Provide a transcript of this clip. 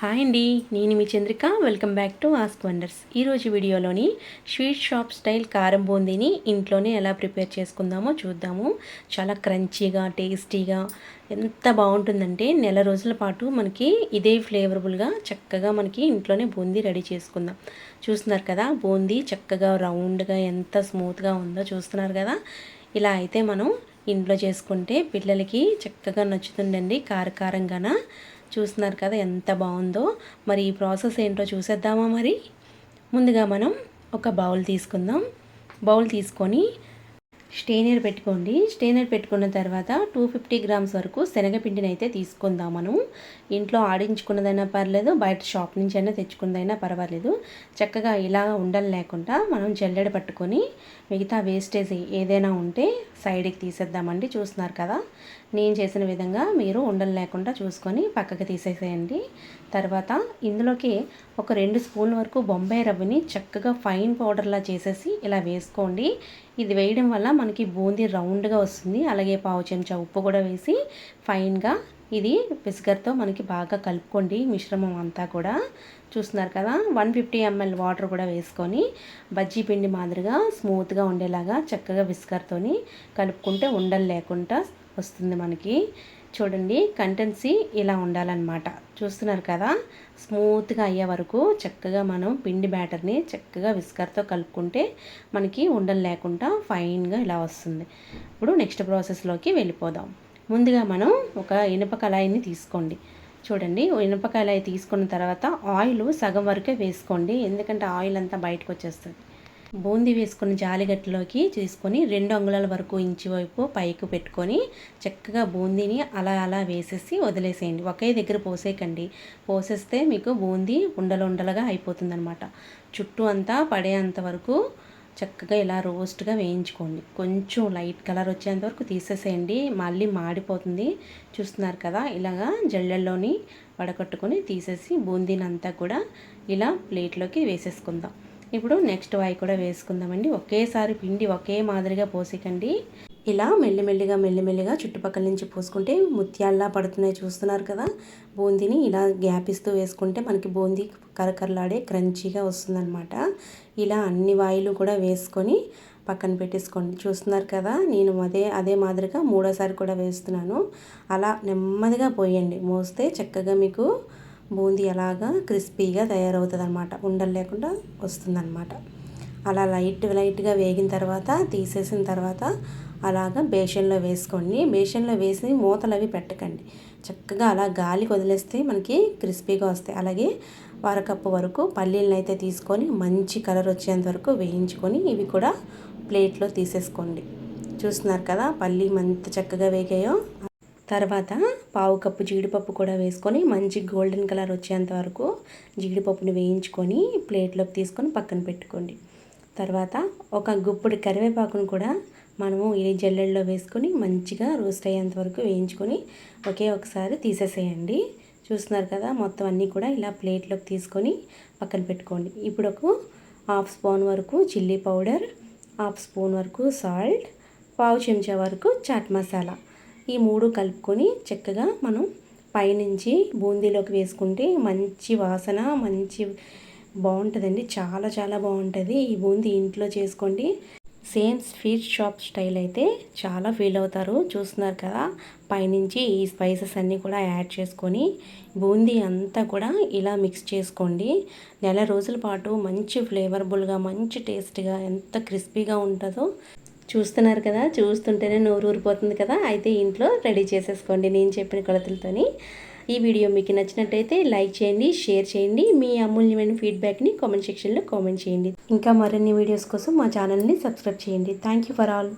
Hi అండి నేను మీ Chandrika. Welcome back to ask wonders ఈరోజు వీడియోలోని స్వీట్ షాప్ స్టైల్ కారం బూందీని ఇంట్లోనే ఎలా ప్రిపేర్ చేసుకుందామో చూద్దాము. చాలా క్రంచీగా టేస్టీగా ఎంత బాగుంటుందంటే నెల రోజుల పాటు మనకి ఇదే ఫ్లేవరబుల్గా చక్కగా మనకి ఇంట్లోనే బూందీ రెడీ చేసుకుందాం. చూస్తున్నారు కదా బూందీ చక్కగా రౌండ్గా ఎంత స్మూత్గా ఉందో చూస్తున్నారు కదా. ఇలా అయితే మనం ఇంట్లో చేసుకుంటే పిల్లలకి చక్కగా నచ్చుతుందండి కారకారంగాన. చూస్తున్నారు కదా ఎంత బాగుందో. మరి ఈ ప్రాసెస్ ఏంటో చూసేద్దామా మరి? ముందుగా మనం ఒక బౌల్ తీసుకుందాం. బౌల్ తీసుకొని స్టెయినర్ పెట్టుకోండి. స్టెయినర్ పెట్టుకున్న తర్వాత టూ ఫిఫ్టీ గ్రామ్స్ వరకు శనగపిండిని అయితే తీసుకుందాం మనం. ఇంట్లో ఆడించుకున్నదైనా పర్లేదు బయట షాప్ నుంచి అయినా తెచ్చుకున్నదైనా పర్వాలేదు. చక్కగా ఇలా ఉండలు లేకుండా మనం జల్లెడ పట్టుకొని మిగతా వేస్టేజ్ ఏదైనా ఉంటే సైడ్కి తీసేద్దామండి. చూస్తున్నారు కదా నేను చేసిన విధంగా మీరు ఉండలు లేకుండా చూసుకొని పక్కకి తీసేసేయండి. తర్వాత ఇందులోకి ఒక రెండు స్పూన్ల వరకు బొంబాయి రవ్వని చక్కగా ఫైన్ పౌడర్లా చేసేసి ఇలా వేసుకోండి. ఇది వేయడం వల్ల మనకి బూందీ రౌండ్గా వస్తుంది. అలాగే పావు చెంచా ఉప్పు కూడా వేసి ఫైన్గా ఇది పిస్కర్తో మనకి బాగా కలుపుకోండి మిశ్రమం అంతా కూడా. చూస్తున్నారు కదా వన్ ఫిఫ్టీ ఎంఎల్ వాటర్ కూడా వేసుకొని బజ్జీ పిండి మాదిరిగా స్మూత్గా ఉండేలాగా చక్కగా విస్కర్తోని కలుపుకుంటే ఉండలు లేకుండా వస్తుంది మనకి. చూడండి కంటెన్సీ ఇలా ఉండాలన్నమాట. చూస్తున్నారు కదా స్మూత్గా అయ్యే వరకు చక్కగా మనం పిండి బ్యాటర్ని చక్కగా విస్కర్తో కలుపుకుంటే మనకి ఉండలు లేకుండా ఫైన్గా ఇలా వస్తుంది. ఇప్పుడు నెక్స్ట్ ప్రాసెస్లోకి వెళ్ళిపోదాం. ముందుగా మనం ఒక ఇనుప కళాయిని తీసుకోండి. చూడండి ఇనుప కళాయి తీసుకున్న తర్వాత ఆయిల్ సగం వరకే వేసుకోండి. ఎందుకంటే ఆయిల్ అంతా బయటకు వచ్చేస్తుంది. బూందీ వేసుకున్న జాలిగట్టులోకి తీసుకొని రెండు అంగుళాల వరకు ఇంచు వైపు పైకి పెట్టుకొని చక్కగా బూందీని అలా అలా వేసేసి వదిలేసేయండి. ఒకే దగ్గర పోసేయకండి. పోసేస్తే మీకు బూందీ ఉండలు ఉండలుగా అయిపోతుందన్నమాట. చుట్టూ అంతా పడేంత వరకు చక్కగా ఇలా రోస్ట్గా వేయించుకోండి. కొంచెం లైట్ కలర్ వచ్చేంత వరకు తీసేసేయండి. మళ్ళీ మాడిపోతుంది. చూస్తున్నారు కదా? ఇలాగా జల్లెల్లోని వడకట్టుకొని తీసేసి బూందీనంతా కూడా ఇలా ప్లేట్లోకి వేసేసుకుందాం. ఇప్పుడు నెక్స్ట్ వాయి కూడా వేసుకుందామండి. ఒకేసారి పిండి ఒకే మాదిరిగా పోసేకండి. ఇలా మెల్లిమెల్లిగా మెల్లిమెల్లిగా చుట్టుపక్కల నుంచి పోసుకుంటే ముత్యాల్లా పడుతున్నాయి చూస్తున్నారు కదా. బూందీని ఇలా గ్యాప్ ఇస్తూ వేసుకుంటే మనకి బూందీ కరకరలాడే క్రంచీగా వస్తుందన్నమాట. ఇలా అన్ని వాయిలు కూడా వేసుకొని పక్కన పెట్టేసుకోండి. చూస్తున్నారు కదా నేను అదే అదే మాదిరిగా మూడోసారి కూడా వేస్తున్నాను. అలా నెమ్మదిగా పోయండి. మోస్తే చక్కగా మీకు బూందీ అలాగా క్రిస్పీగా తయారవుతుంది అనమాట ఉండలు లేకుండా వస్తుందన్నమాట. అలా లైట్ లైట్గా వేగిన తర్వాత తీసేసిన తర్వాత అలాగా బేషన్లో వేసుకోండి. బేషన్లో వేసి మూతలు అవి పెట్టకండి. చక్కగా అలా గాలికి వదిలేస్తే మనకి క్రిస్పీగా వస్తాయి. అలాగే వరకప్పు వరకు పల్లీలను అయితే తీసుకొని మంచి కలర్ వచ్చేంత వరకు వేయించుకొని ఇవి కూడా ప్లేట్లో తీసేసుకోండి. చూస్తున్నారు కదా పల్లీ మంత చక్కగా వేగాయో? తర్వాత పావు కప్పు జీడిపప్పు కూడా వేసుకొని మంచి గోల్డెన్ కలర్ వచ్చేంత వరకు జీడిపప్పుని వేయించుకొని ప్లేట్లోకి తీసుకొని పక్కన పెట్టుకోండి. తర్వాత ఒక గుప్పుడు కరివేపాకును కూడా మనము ఈ జల్లెల్లో వేసుకొని మంచిగా రోస్ట్ అయ్యేంత వరకు వేయించుకొని ఒకే ఒకసారి తీసేసేయండి. చూస్తున్నారు కదా మొత్తం అన్నీ కూడా ఇలా ప్లేట్లోకి తీసుకొని పక్కన పెట్టుకోండి. ఇప్పుడు ఒక హాఫ్ స్పూన్ వరకు చిల్లీ పౌడర్ హాఫ్ స్పూన్ వరకు సాల్ట్ పావు చెంచా వరకు చాట్ మసాలా. ఈ మూడు కలుపుకొని చక్కగా మనం పైనుంచి బూందీలోకి వేసుకుంటే మంచి వాసన మంచి బాగుంటుందండి. చాలా చాలా బాగుంటుంది. ఈ బూందీ ఇంట్లో చేసుకోండి. సేమ్ స్వీట్ షాప్ స్టైల్ అయితే చాలా ఫీల్ అవుతారు. చూస్తున్నారు కదా పైనుంచి ఈ స్పైసెస్ అన్నీ కూడా యాడ్ చేసుకొని బూందీ అంతా కూడా ఇలా మిక్స్ చేసుకోండి. నెల రోజుల పాటు మంచి ఫ్లేవర్బుల్గా మంచి టేస్ట్గా ఎంత క్రిస్పీగా ఉంటుందో చూస్తున్నారు కదా చూస్తుంటేనే నోరు ఊరిపోతుంది కదా. అయితే ఇంట్లో రెడీ చేసేసుకోండి నేను చెప్పిన కొలతలతోని. ఈ వీడియో మీకు నచ్చినట్టయితే లైక్ చేయండి షేర్ చేయండి. మీ అమూల్యమైన ఫీడ్బ్యాక్ని కామెంట్ సెక్షన్లో కామెంట్ చేయండి. ఇంకా మరిన్ని వీడియోస్ కోసం మా ఛానల్ని సబ్స్క్రైబ్ చేయండి. Thank you for all